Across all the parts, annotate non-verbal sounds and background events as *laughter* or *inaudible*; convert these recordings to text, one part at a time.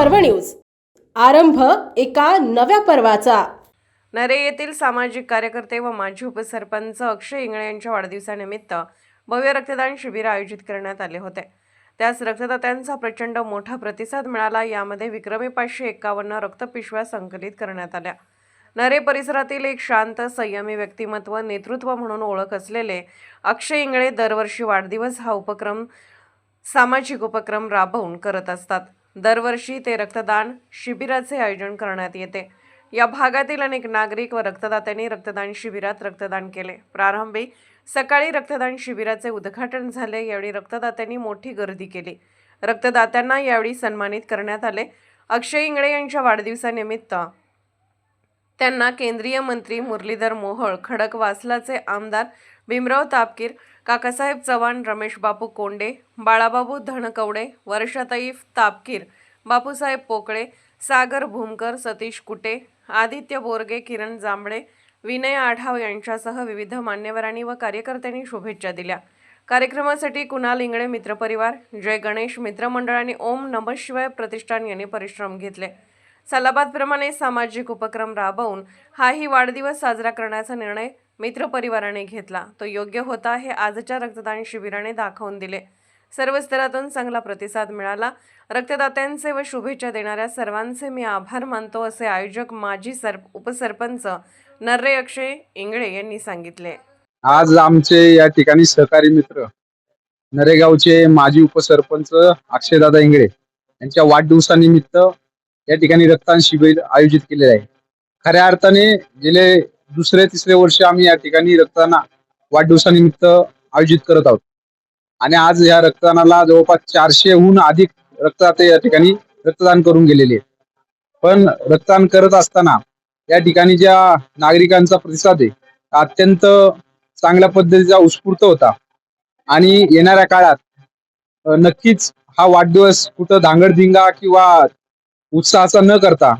पर्व न्यूज. आरंभ एका नव्या पर्वाचा. नरे येथील सामाजिक कार्यकर्ते व माजी उपसरपंच अक्षय इंगळे यांच्या वाढदिवसानिमित्त भव्य रक्तदान शिबिर आयोजित करण्यात आले होते. त्यास रक्तदात्यांचा प्रचंड मोठा प्रतिसाद मिळाला. यामध्ये विक्रमी पाचशे एक्कावन्न रक्तपिशव्या संकलित करण्यात आल्या. नरे परिसरातील एक शांत संयमी व्यक्तिमत्व नेतृत्व म्हणून ओळख असलेले अक्षय इंगळे दरवर्षी वाढदिवस हा उपक्रम सामाजिक उपक्रम राबवून करत असतात. दरवर्षी ते रक्तदान शिबिराचे आयोजन करण्यात येते. या भागातील अनेक नागरिक व रक्तदात्यांनी रक्तदान शिबिरात रक्तदान केले. प्रारंभी सकाळी रक्तदान शिबिराचे उद्घाटन झाले. यावेळी रक्तदात्यांनी मोठी गर्दी केली. रक्तदात्यांना यावेळी सन्मानित करण्यात आले. अक्षय इंगळे यांच्या वाढदिवसानिमित्त त्यांना केंद्रीय मंत्री मुरलीधर मोहोळ खडकवासलाचे आमदार भीमराव तापकीर काकासाहेब चव्हाण रमेश बापू कोंडे बाळाबाबू धनकवडे वर्षाताई तापकीर बापूसाहेब पोकळे सागर भूमकर सतीश कुटे आदित्य बोरगे किरण जांभळे विनय आढाव यांच्यासह विविध मान्यवरांनी व कार्यकर्त्यांनी शुभेच्छा दिल्या. कार्यक्रमासाठी कुणाल इंगळे मित्रपरिवार जय गणेश मित्रमंडळ आणि ओम नमः शिवाय प्रतिष्ठान यांनी परिश्रम घेतले. सलाबादप्रमाणे सामाजिक उपक्रम राबवून हाही वाढदिवस साजरा करण्याचा निर्णय मित्रपरिवाराने घेतला. तो योग्य होता हे आजच्या रक्तदान शिबिराने दाखवून दिले. सर्व स्तरातून चांगला प्रतिसाद मिळाला. रक्तदात्यांचे व शुभेच्छा देणाऱ्या सर्वांचे मी आभार मानतो असे आयोजक माजी सर उपसरपंच नर्रे अक्षय इंगळे यांनी सांगितले. आज आमचे या ठिकाणी सहकारी मित्र नरेगावचे माजी उपसरपंच अक्षयदादा इंगळे यांच्या वाढदिवसानिमित्त या ठिकाणी रक्तदान शिबिर आयोजित केलेले आहे. खऱ्या अर्थाने गेले दुसरे तिसरे वर्ष आम्ही या ठिकाणी रक्तदान वाढदिवसानिमित्त आयोजित करत आहोत. आणि आज या रक्तदानाला जवळपास चारशेहून अधिक रक्तदाते या ठिकाणी रक्तदान करून गेलेले पण रक्तदान करत असताना या ठिकाणी ज्या नागरिकांचा प्रतिसाद आहे अत्यंत चांगल्या पद्धतीचा उत्स्फूर्त होता. आणि येणाऱ्या काळात नक्कीच हा वाढदिवस कुठं धांगडधिंगा किंवा उत्साहाचा न करता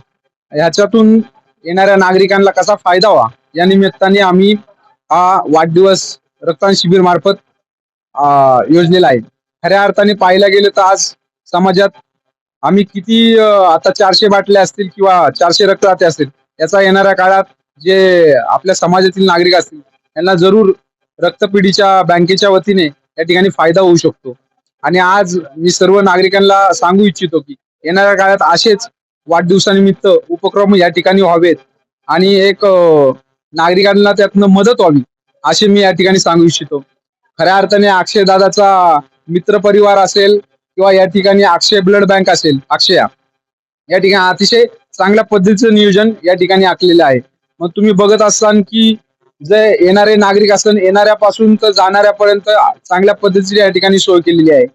ह्याच्यातून येणाऱ्या नागरिकांना कसा फायदा व्हा या निमित्ताने आम्ही हा वाढदिवस रक्तदान शिबिर मार्फत योजनेला योजलेला आहे. खऱ्या अर्थाने पाहायला गेलं तर आज समाजात आम्ही किती आता चारशे बाटल्या असतील किंवा चारशे रक्तदाते असतील याचा येणाऱ्या काळात जे आपल्या समाजातील नागरिक असतील यांना जरूर रक्तपिढीच्या बँकेच्या वतीने या ठिकाणी फायदा होऊ शकतो. आणि आज मी सर्व नागरिकांना सांगू इच्छितो की येणाऱ्या काळात असेच वाढदिवसानिमित्त उपक्रम या ठिकाणी व्हावेत. आणि एक नागरिकांना त्यातनं मदत व्हावी असे मी या ठिकाणी सांगू इच्छितो. खऱ्या अर्थाने अक्षय दादाचा मित्र परिवार असेल किंवा या ठिकाणी अक्षय ब्लड बँक असेल अक्षया या ठिकाणी अतिशय चांगल्या पद्धतीचं नियोजन या ठिकाणी आखलेलं आहे. मग तुम्ही बघत असाल की जे येणारे नागरिक असतात येणाऱ्यापासून तर जाणाऱ्यापर्यंत चांगल्या पद्धतीची या ठिकाणी सोय केलेली आहे.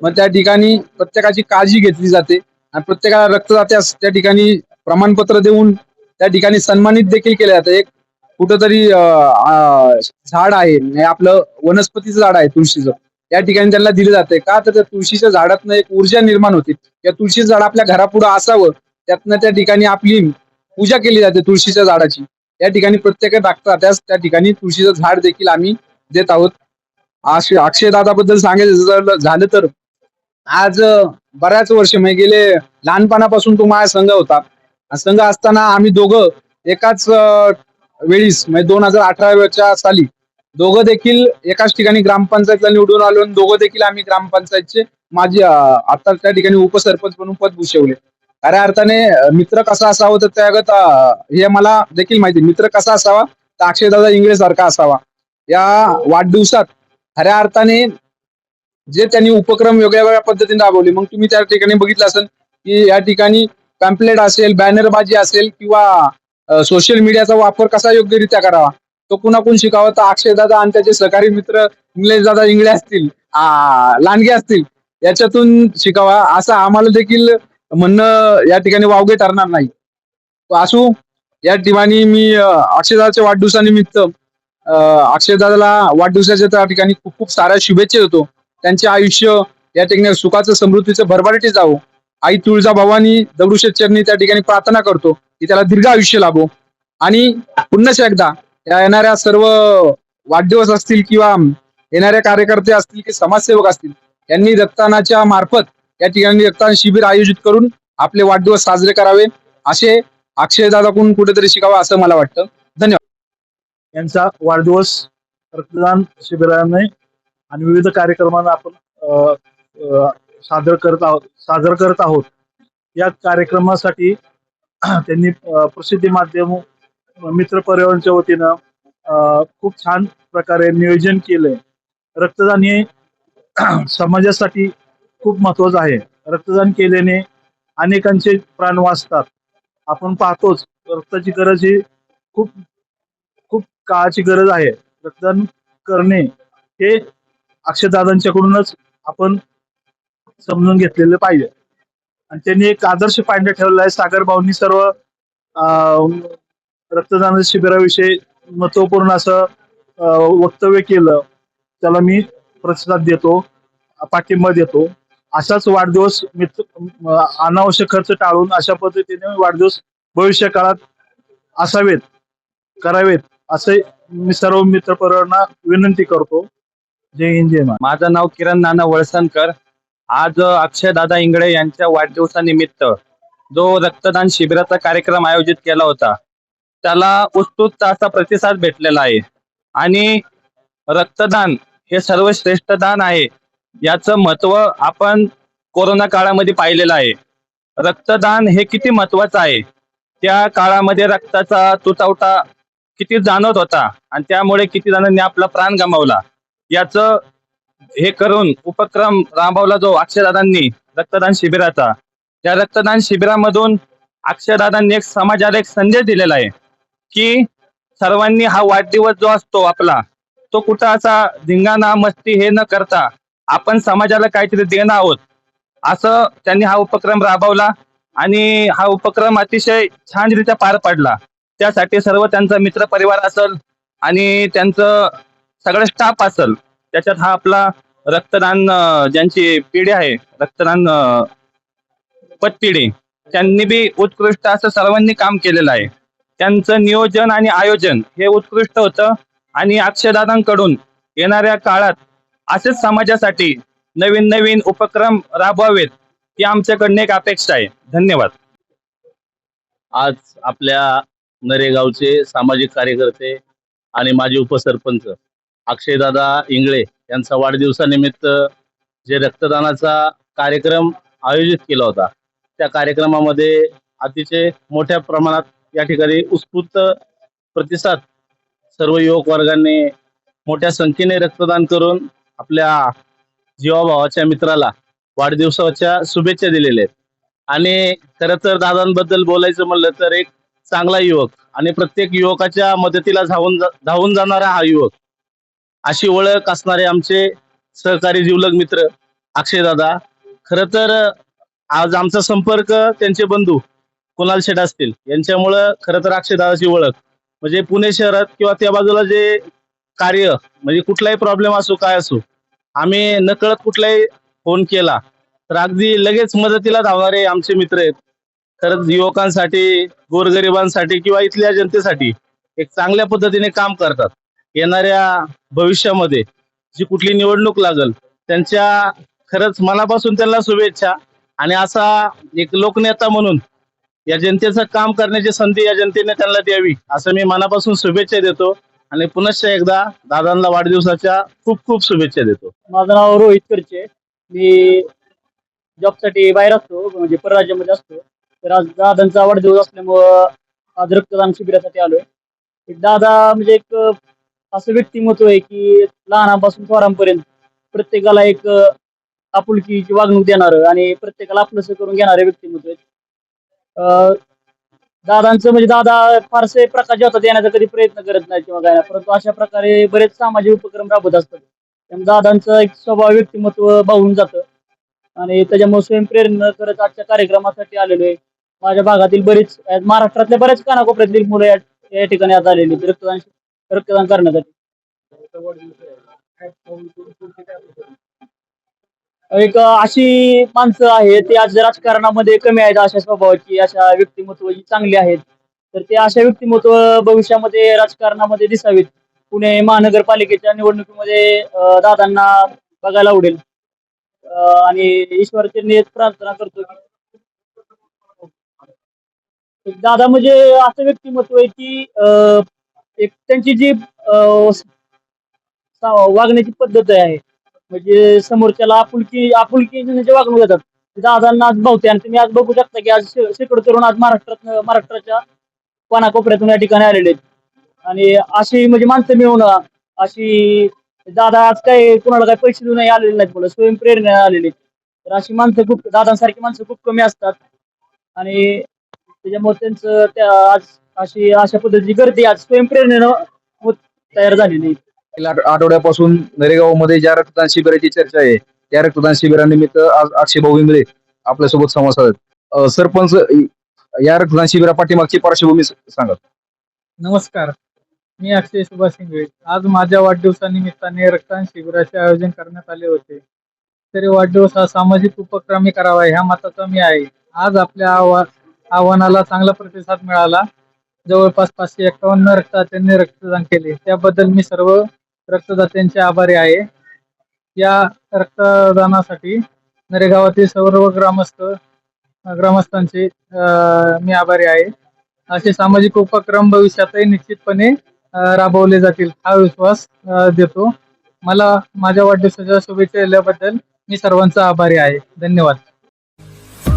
मग त्या ठिकाणी प्रत्येकाची काळजी घेतली जाते आणि प्रत्येकाला रक्तदात्यास त्या ठिकाणी प्रमाणपत्र देऊन त्या ठिकाणी सन्मानित देखील केलं जातं. एक कुठंतरी झाड आहे हे आपलं वनस्पतीचं झाड आहे तुळशीचं. त्या ठिकाणी त्यांना दिलं जाते का? तर त्या तुळशीच्या झाडातनं एक ऊर्जा निर्माण होते. त्या तुळशीचं झाड आपल्या घरापुढं असावं त्यातनं त्या ठिकाणी आपली पूजा केली जाते तुळशीच्या झाडाची. या ठिकाणी प्रत्येक टाकता त्याच त्या ठिकाणी तुळशीचं झाड देखील आम्ही देत आहोत. अक्षय अक्षयदादाबद्दल सांगायचं जर झालं तर. आज बऱ्याच वर्ष म्हणजे गेले लहानपणापासून तो माझा संघ होता. संघ असताना आम्ही दोघं एकाच वेळीस म्हणजे दोन हजार अठराच्या साली. दोघं देखील एकाच ठिकाणी ग्रामपंचायतला निवडून आलो आणि दोघं देखील आम्ही ग्रामपंचायतचे माझी आता त्या ठिकाणी उपसरपंच म्हणून पद भूषवले. खऱ्या अर्थाने मित्र कसा असावा तर त्यागत हे मला देखील माहिती मित्र कसा असावा तर अक्षयदादा इंगळे सारखा असावा. या वाढदिवसात खऱ्या अर्थाने जे त्यांनी उपक्रम वेगळ्या वेगळ्या पद्धतीने राबवले मग तुम्ही त्या ठिकाणी बघितलं असेल की या ठिकाणी पॅम्पलेट असेल बॅनरबाजी असेल किंवा सोशल मीडियाचा वापर कसा योग्यरित्या करावा? तो कुणाकून शिकावा? तर अक्षयदादा आणि त्याचे सहकारी मित्र इंग्लिश दादा इंगळे असतील लांडगे असतील याच्यातून शिकावा. असं आम्हाला देखील म्हणणं या ठिकाणी वावगे ठरणार नाही. तो असू या ठिकाणी मी अक्षयदादाच्या वाढदिवसानिमित्त अक्षयदादाला वाढदिवसाच्या त्या ठिकाणी खूप खूप साऱ्या शुभेच्छा देतो. त्यांचे आयुष्य या ठिकाणी सुखाचं समृद्धीचं भरभराटी जावं. आई तुळजा भवानी दगडूशेठ चरणी त्या ठिकाणी प्रार्थना करतो की त्याला दीर्घ आयुष्य लाभो. आणि पुन्हा एकदा या येणाऱ्या सर्व वाढदिवस असतील किंवा येणाऱ्या कार्यकर्ते असतील की समाजसेवक असतील यांनी रक्तदानाच्या मार्फत या ठिकाणी रक्तदान शिबिर आयोजित करून आपले वाढदिवस साजरे करावे. असे अक्षयदादाकडून कुठेतरी शिकावं असं मला वाटतं. धन्यवाद. यांचा वाढदिवस रक्तदान शिबिराने आणि विविध कार्यक्रमांना आपण सादर करत आहोत सादर करत आहोत. या कार्यक्रमासाठी *clears throat* त्यांनी प्रसिद्धी माध्यम मित्र पर्यावरणच्या वतीनं खूप छान प्रकारे नियोजन केलंय. रक्तदान हे *clears throat* समाजासाठी खूप महत्वाचं आहे. रक्तदान केल्याने अनेकांचे प्राण वाचतात. आपण पाहतोच रक्ताची गरज ही खूप खूप काळाची गरज आहे. रक्तदान करणे हे अक्षयदादांच्याकडूनच आपण समजून घेतलेलं पाहिजे. आणि त्यांनी एक आदर्श पायंडा ठेवला आहे. सागर भाऊंनी सर्व रक्तदान शिबिराविषयी महत्त्वपूर्ण असं वक्तव्य केलं. त्याला मी प्रतिसाद देतो पाठिंबा देतो. असाच वाढदिवस मित्र अनावश्यक खर्च टाळून अशा पद्धतीने वाढदिवस भविष्य काळात असावेत करावेत असे मी सर्व मित्रपरांना विनंती करतो. जय हिंद जय माझं नाव किरण नाना वळसणकर. आज अक्षय दादा इंगळे यांच्या वाढदिवसानिमित्त जो रक्तदान शिबिराचा कार्यक्रम आयोजित केला होता त्याला उत्स्फूर्त असा प्रतिसाद भेटलेला आहे. आणि रक्तदान हे सर्वश्रेष्ठ दान आहे याचं महत्त्व आपण कोरोना काळामध्ये पाहिलेलं आहे. रक्तदान हे किती महत्वाचं आहे? त्या काळामध्ये रक्ताचा तुटवटा किती जाणवत होता? आणि त्यामुळे किती जणांनी आपला प्राण गमावला? याचं हे करून उपक्रम राबवला जो अक्षयदादांनी रक्तदान शिबिराचा. त्या रक्तदान शिबिरामधून अक्षयदादांनी एक समाजाला एक संदेश दिलेला आहे की सर्वांनी हा वाढदिवस जो असतो आपला तो कुठं असा धिंगाणा मस्ती हे न करता आपण समाजाला काहीतरी देणं आहोत. असं त्यांनी हा उपक्रम राबवला आणि हा उपक्रम अतिशय छानरित्या पार पडला. त्यासाठी सर्व त्यांचा मित्र परिवार असेल आणि त्यांचं सगळं स्टाफ असेल. त्याच्यात हा आपला रक्तदान ज्यांची पिढी आहे रक्तदान पतपिढी त्यांनी बी उत्कृष्ट असं सर्वांनी काम केलेलं आहे. त्यांचं नियोजन आणि आयोजन हे उत्कृष्ट होतं आणि अक्षदादांकडून येणाऱ्या काळात असेच समाजासाठी नवीन नवीन उपक्रम राबवावेत ही आमच्याकडनं एक अपेक्षा आहे. धन्यवाद. आज आपल्या नरेगावचे सामाजिक कार्यकर्ते आणि माजी उपसरपंच अक्षयदादा इंगळे यांचा वाढदिवसानिमित्त जे रक्तदानाचा कार्यक्रम आयोजित केला होता त्या कार्यक्रमामध्ये अतिशय मोठ्या प्रमाणात या ठिकाणी उत्स्फूर्त प्रतिसाद सर्व युवक वर्गांनी मोठ्या संख्येने रक्तदान करून आपल्या जीवाभावाच्या मित्राला वाढदिवसाच्या शुभेच्छा दिलेल्या आहेत. आणि खरं तर दादांबद्दल बोलायचं म्हणलं तर एक चांगला युवक आणि प्रत्येक युवकाच्या मदतीला धावून धावून जाणारा हा युवक अशी ओळख असणारे आमचे सहकारी जीवलग मित्र अक्षयदादा खरं तर आज आमचा संपर्क त्यांचे बंधू कुणाल शेट असतील यांच्यामुळं खरं तर अक्षयदादाची ओळख. म्हणजे पुणे शहरात किंवा त्या बाजूला जे कार्य म्हणजे कुठलाही प्रॉब्लेम असो काय असो आम्ही नकळत कुठलाही फोन केला तर अगदी लगेच मदतीला धावणारे आमचे मित्र आहेत. खरंच युवकांसाठी गोरगरिबांसाठी किंवा इथल्या जनतेसाठी एक चांगल्या पद्धतीने काम करतात. येणाऱ्या भविष्यामध्ये जी कुठली निवडणूक लागल त्यांच्या खरंच मनापासून त्यांना शुभेच्छा. आणि असा एक लोकनेता म्हणून या जनतेचं काम करण्याची संधी या जनतेने त्यांना द्यावी असं मी मनापासून शुभेच्छा देतो. आणि पुनश्च एकदा दादांना वाढदिवसाच्या खूप खूप शुभेच्छा देतो. माझं नाव रोहित करचे. मी जॉबसाठी बाहेर असतो म्हणजे परराज्यामध्ये असतो. तर आज दादांचा वाढदिवस असल्यामुळं आज रक्तदान शिबिरासाठी आलोय. एक दादा म्हणजे एक असं व्यक्तिमत्व आहे की लहानापासून थोरांपर्यंत प्रत्येकाला एक आपुलकीची वागणूक देणारं आणि प्रत्येकाला आपलंसं करून घेणारे व्यक्तिमत्व आहे. अं, दादांचं म्हणजे दादा फारसे प्रकाश होता देण्याचा कधी प्रयत्न करत नाही किंवा काय परंतु अशा प्रकारे बरेच सामाजिक उपक्रम राबवत असतात. त्यामुळे दादांचं एक स्वभाव व्यक्तिमत्व भावून जातं. आणि त्याच्यामुळे स्वयंप्रेरणा करत आजच्या कार्यक्रमासाठी आलेलो आहे. माझ्या भागातील बरीच महाराष्ट्रातल्या बऱ्याच कानाकोपऱ्यातील मुलं या ठिकाणी आज आलेली रक्तदान रक्तदान करण्यासाठी. एक अशी माणसं आहेत ते आज राजकारणामध्ये कमी आहेत अशा स्वभावाची अशा व्यक्तिमत्वाची चांगली आहेत. तर ते अशा व्यक्तिमत्व भविष्यामध्ये राजकारणामध्ये दिसावीत. पुणे महानगरपालिकेच्या निवडणुकीमध्ये दादांना बघायला आवडेल. आणि ईश्वरचरणी नियत प्रार्थना करतो दादा म्हणजे असं व्यक्तिमत्व आहे की अं, एक त्यांची जी वागण्याची पद्धत आहे म्हणजे समोरच्याला आपुलकी आपुलकी म्हणजे वागणूक देतात. दादांना आज भावते आणि तुम्ही आज बघू शकता की आज शेकडो तरुण आज महाराष्ट्रात महाराष्ट्राच्या कानाकोपऱ्यातून या ठिकाणी आलेले आहेत. आणि अशी म्हणजे माणसं मिळवणं अशी दादा आज काही कोणाला काही पैसे देऊन आलेले नाहीत मला स्वयंप्रेरणा आलेली आहेत. तर अशी माणसं खूप दादांसारखी माणसं खूप कमी असतात. आणि त्याच्यामुळे त्यांचं त्या आज अशी अशा पद्धतीची गर्दी आज स्वयंप्रेरणेनं होत तयार झालेली आहे. गेल्या आठ- आठवड्यापासून नरेगावमध्ये ज्या रक्तदान शिबिराची चर्चा आहे त्या रक्तदान शिबिरानिमित्त आज अक्षय भाऊ इंगळे आपल्यासोबत संवाद साधत. अं, सरपंच या रक्तदान शिबिरा पाठीमागची पार्श्वभूमी स- सांगा. नमस्कार. मी अक्षय सुभाष शिंगळे आज माझ्या वाढदिवसानिमित्ताने रक्तदान शिबिराचे आयोजन करण्यात आले होते. तरी वाढदिवस हा सामाजिक उपक्रमी करावा ह्या मताचा मी आहे. आज आपल्या आव्हा आव्हानाला चांगला प्रतिसाद मिळाला. जवळपास पाचशे एकावन्न रक्तदात्यांनी रक्तदान केले. त्याबद्दल मी सर्व रक्तदात्यांचे आभारी आहे. या रक्तदानासाठी नरेगावातील सर्व ग्रामस्थ ग्रामस्थांचे अं, मी आभारी आहे. असे सामाजिक उपक्रम भविष्यातही निश्चितपणे राबवले जातील हा विश्वास देतो. मला माझ्या वाढदिवसाच्या शुभेच्छा दिल्याबद्दल मी सर्वांचा आभारी आहे. धन्यवाद.